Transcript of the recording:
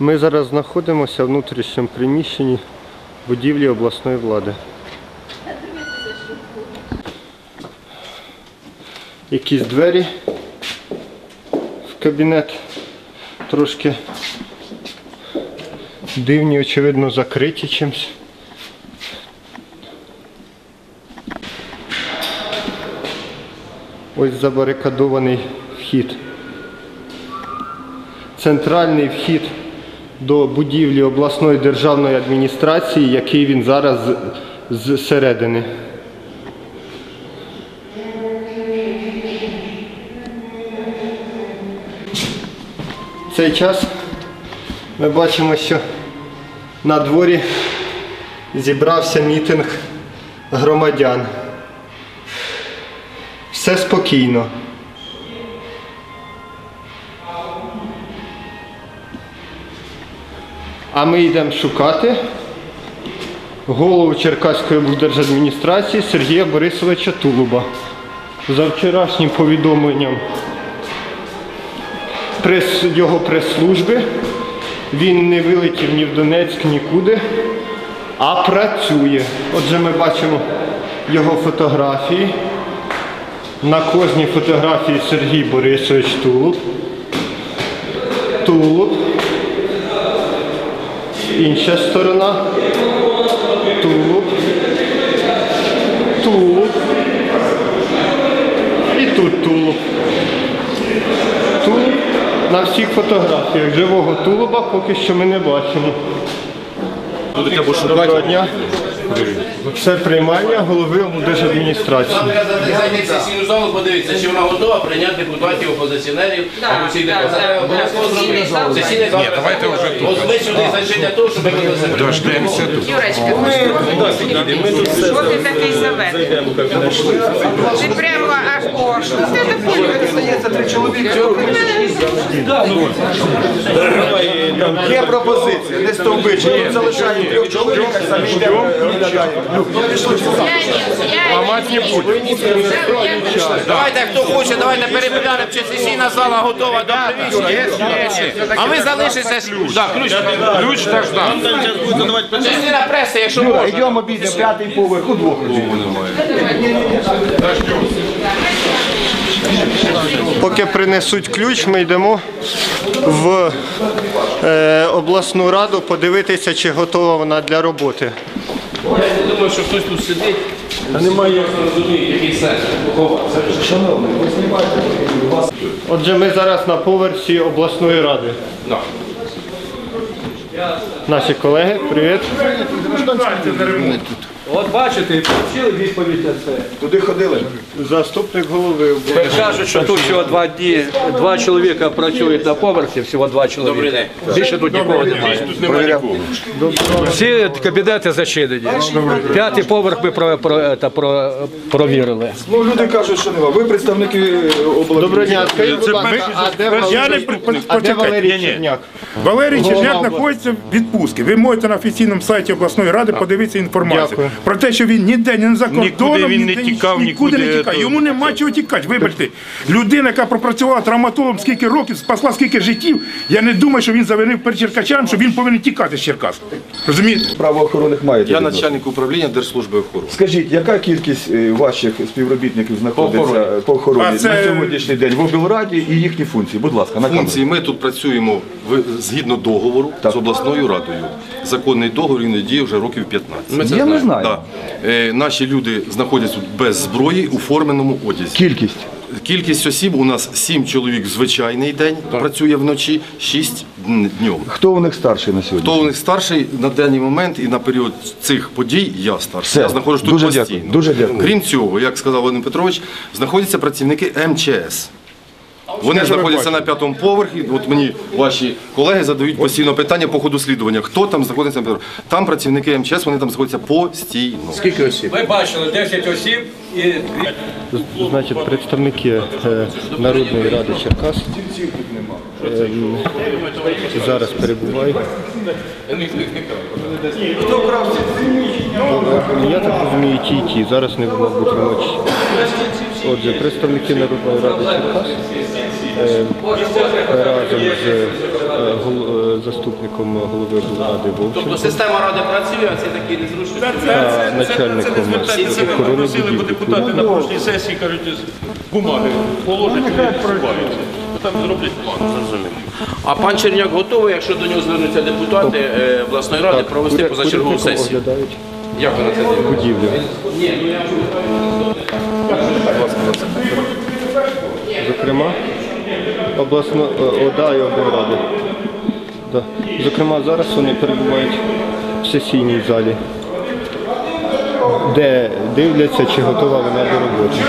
Ми зараз знаходимося в внутрішньому приміщенні будівлі обласної влади. Якісь двері в кабінет трошки дивні, очевидно, закриті чимось. Ось забарикадований вхід. Центральний вхід до будівлі обласної державної адміністрації, який він зараз зсередини. В цей час ми бачимо, що на дворі зібрався мітинг громадян. Все спокійно. А ми йдемо шукати голову Черкаської облдержадміністрації Сергія Борисовича Тулуба. За вчорашнім повідомленням його прес-служби він не вилетів ні в Донецьк, нікуди, а працює. Отже, ми бачимо його фотографії. На кожній фотографії Сергій Борисович Тулуб. Тулуб. Інша сторона. Тулуб. Тулуб. І тут тулуб. Тулуб на всіх фотографіях. Живого тулуба поки що ми не бачимо. Доброго дня. Це приймання голови облдержадміністрації. Зайдіть в сесійну залу, подивіться, чи вона готова прийняти депутатів опозиціонерів або всіх депутатів. Сесійний зал. Давайте вже тут. От ми сюди зайшли для того, щоб ми себе. Дождемося тут. Юрочка, що ти такий заведений? Ти прямо аж о, що ти Є пропозиція, не стовбичі. Залишаємо трьох чоловік, а самі йдемо оглядаємо. Давайте, хто хоче, давайте перепитаємо, чи сесійна зала готова до приміщення. А ви залишитеся. Да, ключ. Ключ так ждав. Частина преси, якщо можна. Йдемо обійдемо п'ятий поверх, у двох Поки принесуть ключ, ми йдемо в е, обласну раду подивитися, чи готова вона для роботи. Я думаю, що хтось тут сидить. А немає розуміє, який сенс. Отже, ми зараз на поверсі обласної ради. Да. Наші колеги, привіт. От бачите, отримали відповідь на це. Туди ходили. Заступник голови. Кажуть, що тут всього два дні, два чоловіка працюють на поверсі, всього два чоловіка. Добрий день. Більше тут нікого немає. Всі кабінети зачинені. П'ятий поверх ми про, про, та, про, провірили. Ну, люди кажуть, що нема. Ви представники області. Доброго дня, скажіть, будь ласка, а де Я не Валерій, при- а де почекайте, Валерій. Черняк? Валерій Голова Черняк області. знаходиться в відпустці. Ви можете на офіційному сайті обласної ради подивитися інформацію Дякую. Про те, що він ніде не за кордоном, не ніде, тікав, нікуди не нікуди, тікає. то- Йому нема чого тікати. Вибачте, людина, яка пропрацювала травматологом скільки років, спасла скільки життів. Я не думаю, що він завинив перед черкачанам, що він повинен тікати з Черкас. Розумієте? Правоохоронних маєте. Я начальник управління Держслужби охорони. Скажіть, яка кількість е, ваших співробітників знаходиться по охороні А це- на сьогоднішній день в облраді і їхні функції? Будь ласка, на. Функції ми тут працюємо в- згідно договору з обласною радою. Законний договір він діє вже років 15. Я не знаю. Да. Е, наші люди знаходяться тут без зброї у форменому одязі. Кількість. Кількість осіб у нас 7 чоловік в звичайний день працює вночі, 6 днем. Хто у них старший на сьогодні? Хто у них старший на даний момент і на період цих подій я старший. Все. Я знаходжусь тут Дуже постійно. дякую. Дуже дякую. Крім цього, як сказав Володимир Петрович, знаходяться працівники МЧС. Вони знаходяться на п'ятому поверхі. От мені ваші колеги задають постійно питання по ходу слідування. Хто там знаходиться на п'ятому? Там працівники МЧС, вони там знаходяться постійно. Скільки осіб? Ми бачили 10 осіб і Значить, представники е, Народної ради Черкас ем, зараз перебувають. Я так розумію, ті і ті. Зараз не мабуть вимочі. Отже, представники Народної ради Черкас е, разом з е, е, заступником голови ради Вовченко Тобто система ради працює, а це такі незручності. та начальником охорони будівлі. Депутати на прошлій сесії кажуть, бумаги положать. Там зроблять план, зрозуміло. А пан Черняк готовий, якщо до нього звернуться депутати е, обласної ради, провести позачергову сесію. оглядають Як ви на це дивитесь? будівлю. Зокрема, обласна е, ОДА і облради. Да. Зокрема, зараз вони перебувають в сесійній залі, де дивляться, чи готова вона до роботи.